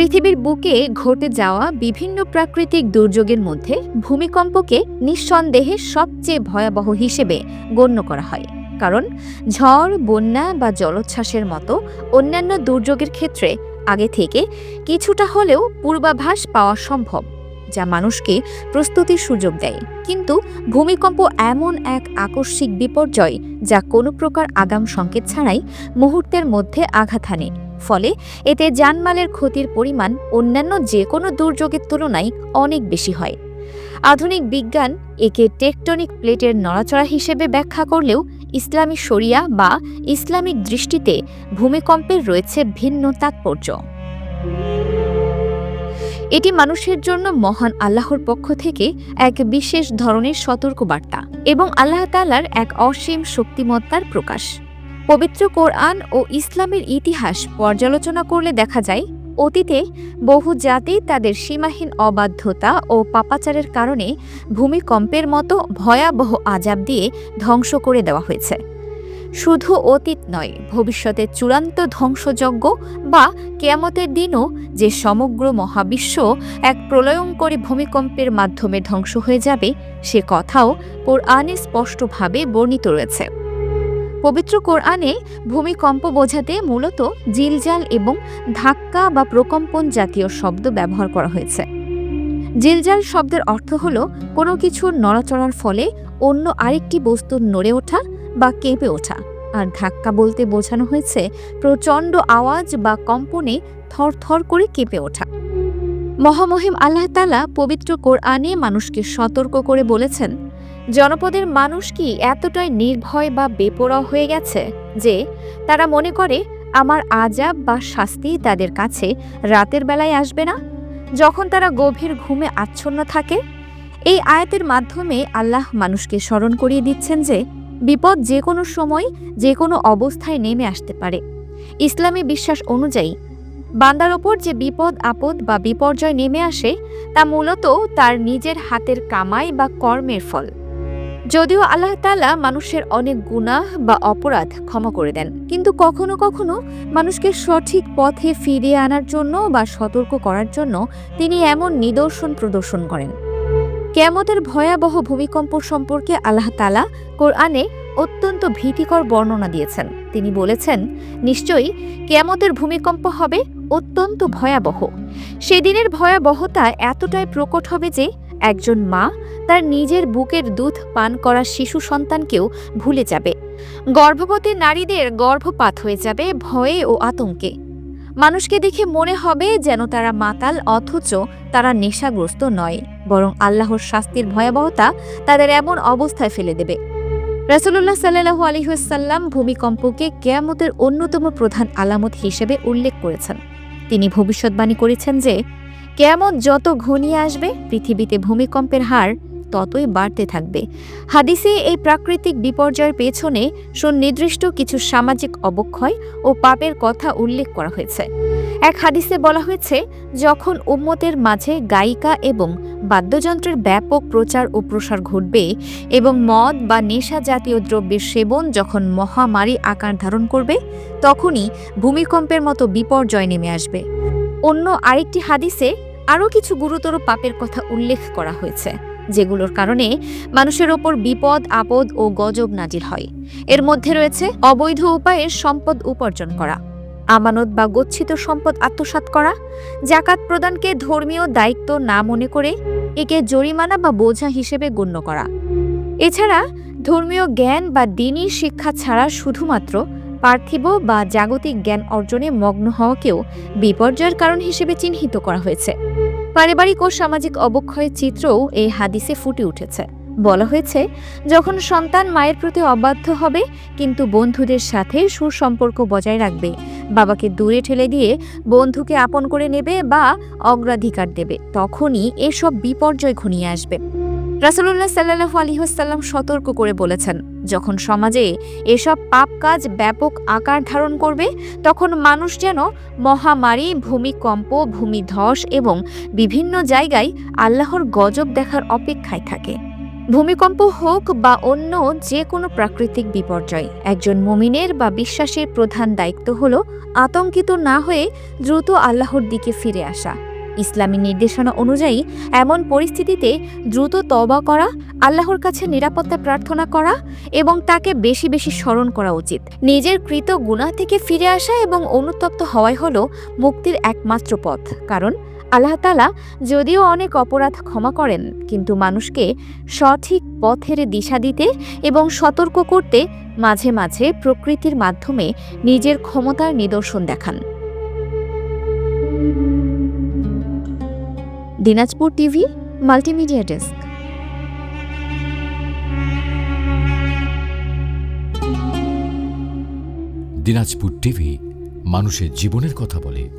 পৃথিবীর বুকে ঘটে যাওয়া বিভিন্ন প্রাকৃতিক দুর্যোগের মধ্যে ভূমিকম্পকে নিঃসন্দেহে সবচেয়ে ভয়াবহ হিসেবে গণ্য করা হয়। কারণ ঝড়, বন্যা বা জলোচ্ছ্বাসের মতো অন্যান্য দুর্যোগের ক্ষেত্রে আগে থেকে কিছুটা হলেও পূর্বাভাস পাওয়া সম্ভব, যা মানুষকে প্রস্তুতির সুযোগ দেয়। কিন্তু ভূমিকম্প এমন এক আকস্মিক বিপর্যয় যা কোনো প্রকার আগাম সংকেত ছাড়াই মুহূর্তের মধ্যে আঘাত হানে। ফলে এতে জানমালের ক্ষতির পরিমাণ অন্যান্য যে কোনো দুর্যোগের তুলনায় অনেক বেশি হয়। আধুনিক বিজ্ঞান একে টেকটনিক প্লেটের নড়াচড়া হিসেবে ব্যাখ্যা করলেও ইসলামী শরিয়া বা ইসলামিক দৃষ্টিতে ভূমিকম্পের রয়েছে ভিন্ন তাৎপর্য। এটি মানুষের জন্য মহান আল্লাহর পক্ষ থেকে এক বিশেষ ধরনের সতর্কবার্তা এবং আল্লাহ তালার এক অসীম শক্তিমত্তার প্রকাশ। পবিত্র কোরআন ও ইসলামের ইতিহাস পর্যালোচনা করলে দেখা যায়, অতীতে বহু জাতি তাদের সীমাহীন অবাধ্যতা ও পাপাচারের কারণে ভূমিকম্পের মতো ভয়াবহ আজাব দিয়ে ধ্বংস করে দেওয়া হয়েছে। শুধু অতীত নয়, ভবিষ্যতে চূড়ান্ত ধ্বংসযজ্ঞ বা কেয়ামতের দিনও যে সমগ্র মহাবিশ্ব এক প্রলয়ঙ্করী ভূমিকম্পের মাধ্যমে ধ্বংস হয়ে যাবে, সে কথাও কোরআনে স্পষ্টভাবে বর্ণিত রয়েছে। পবিত্র কোরআনে ভূমিকম্প বোঝাতে মূলত জিলজাল এবং ধাক্কা বা প্রকম্পন জাতীয় শব্দ ব্যবহার করা হয়েছে। জিলজাল শব্দের অর্থ হল কোনো কিছুর নড়াচড়ার ফলে অন্য আরেকটি বস্তুর নড়ে ওঠা বা কেঁপে ওঠা। আর ধাক্কা বলতে বোঝানো হয়েছে প্রচণ্ড আওয়াজ বা কম্পনে থরথর করে কেঁপে ওঠা। মহামহিম আল্লাহ তালা পবিত্র কোরআনে মানুষকে সতর্ক করে বলেছেন জনপদের মানুষ কি এতটাই নির্ভয় বা বেপরোয়া হয়ে গেছে যে তারা মনে করে, আমার আজাব বা শাস্তি তাদের কাছে রাতের বেলায় আসবে না যখন তারা গভীর ঘুমে আচ্ছন্ন থাকে, এই আয়াতের মাধ্যমে আল্লাহ মানুষকে স্মরণ করিয়ে দিচ্ছেন যে, বিপদ যে কোনো সময়, যে কোনো অবস্থায় নেমে আসতে পারে। ইসলামী বিশ্বাস অনুযায়ী, বান্দার ওপর যে বিপদ, আপদ বা বিপর্যয় নেমে আসে, তা মূলত তার নিজের হাতের কামাই বা কর্মের ফল। যদিও আল্লাহ তালা মানুষের অনেক গুনাহ বা অপরাধ ক্ষমা করে দেন। কিন্তু কখনো কখনো মানুষকে সঠিক পথে ফিরিয়ে আনার জন্য বা সতর্ক করার জন্য তিনি এমন নিদর্শন প্রদর্শন করেন। কেয়ামতের ভয়াবহ ভূমিকম্প সম্পর্কে আল্লাহ তালা কোরআনে অত্যন্ত ভীতিকর বর্ণনা দিয়েছেন। তিনি বলেছেন, নিশ্চয়ই কেয়ামতের ভূমিকম্প হবে অত্যন্ত ভয়াবহ। সেদিনের ভয়াবহতা এতটাই প্রকট হবে যে একজন মা তার নিজের বুকের দুধ পান করা শিশু সন্তানকেও ভুলে যাবে। গর্ভবতী নারীদের গর্ভপাত হয়ে যাবে ভয়ে ও আতঙ্কে। মানুষকে দেখে মনে হবে যেন তারা মাতাল, অথচ তারা নেশাগ্রস্ত নয়, বরং আল্লাহর শাস্তির ভয়াবহতা তাদের এমন অবস্থায় ফেলে দেবে। রাসুল্লাহ সাল্লাহু আলহিহাসাল্লাম ভূমিকম্পকে কেয়ামতের অন্যতম প্রধান আলামত হিসেবে উল্লেখ করেছেন। তিনি ভবিষ্যৎবাণী করেছেন যে কেয়ামত যত ঘনিয়ে আসবে, পৃথিবীতে ভূমিকম্পের হার ততই বাড়তে থাকবে। হাদিসে এই প্রাকৃতিক বিপর্যয়ের পেছনে সুনির্দিষ্ট কিছু সামাজিক অবক্ষয় ও পাপের কথা উল্লেখ করা হয়েছে। এক হাদিসে বলা হয়েছে, যখন উম্মতের মাঝে গায়িকা এবং বাদ্যযন্ত্রের ব্যাপক প্রচার ও প্রসার ঘটবে এবং মদ বা নেশা জাতীয় দ্রব্যের সেবন যখন মহামারী আকার ধারণ করবে, তখনই ভূমিকম্পের মতো বিপর্যয় নেমে আসবে। অন্য আরেকটি হাদিসে আরও কিছু গুরুতর পাপের কথা উল্লেখ করা হয়েছে, যেগুলোর কারণে মানুষের ওপর বিপদ, আপদ ও গজব নাজির হয়। এর মধ্যে রয়েছে অবৈধ উপায়ে সম্পদ উপার্জন করা, আমানত বা গচ্ছিত সম্পদ আত্মসাৎ করা, জাকাত প্রদানকে ধর্মীয় দায়িত্ব না মনে করে একে জরিমানা বা বোঝা হিসেবে গণ্য করা। এছাড়া ধর্মীয় জ্ঞান বা দিনই শিক্ষা ছাড়া শুধুমাত্র পার্থিব বা জাগতিক জ্ঞান অর্জনে মগ্ন হওয়াকেও বিপর্যয়ের কারণ হিসেবে চিহ্নিত করা হয়েছে। পারিবারিক ও সামাজিক অবক্ষয়ের চিত্রও এই হাদিসে ফুটে উঠেছে। বলা হয়েছে, যখন সন্তান মায়ের প্রতি অবাধ্য হবে, কিন্তু বন্ধুদের সাথে সুসম্পর্ক বজায় রাখবে, বাবাকে দূরে ঠেলে দিয়ে বন্ধুকে আপন করে নেবে বা অগ্রাধিকার দেবে, তখনই এসব বিপর্যয় ঘনিয়ে আসবে। রাসুল্লাহ সাল্লাহ আলহিহাসাল্লাম সতর্ক করে বলেছেন, যখন সমাজে এসব পাপ কাজ ব্যাপক আকার ধারণ করবে, তখন মানুষ যেন মহামারী, ভূমিকম্প, ভূমিধস এবং বিভিন্ন জায়গায় আল্লাহর গজব দেখার অপেক্ষায় থাকে। ভূমিকম্প হোক বা অন্য যে কোনো প্রাকৃতিক বিপর্যয়, একজন মুমিনের বা বিশ্বাসের প্রধান দায়িত্ব হল আতঙ্কিত না হয়ে দ্রুত আল্লাহর দিকে ফিরে আসা। ইসলামী নির্দেশনা অনুযায়ী এমন পরিস্থিতিতে দ্রুত তবা করা, আল্লাহর কাছে নিরাপত্তা প্রার্থনা করা এবং তাকে বেশি বেশি স্মরণ করা উচিত। নিজের কৃত গুনাহ থেকে ফিরে আসা এবং অনুতপ্ত হওয়াই হল মুক্তির একমাত্র পথ। কারণ আল্লাহ তালা যদিও অনেক অপরাধ ক্ষমা করেন, কিন্তু মানুষকে সঠিক পথের দিশা দিতে এবং সতর্ক করতে মাঝে মাঝে প্রকৃতির মাধ্যমে নিজের ক্ষমতার নিদর্শন দেখান। Dinajpur TV multimedia desk. Dinajpur TV মানুষের জীবনের কথা বলে।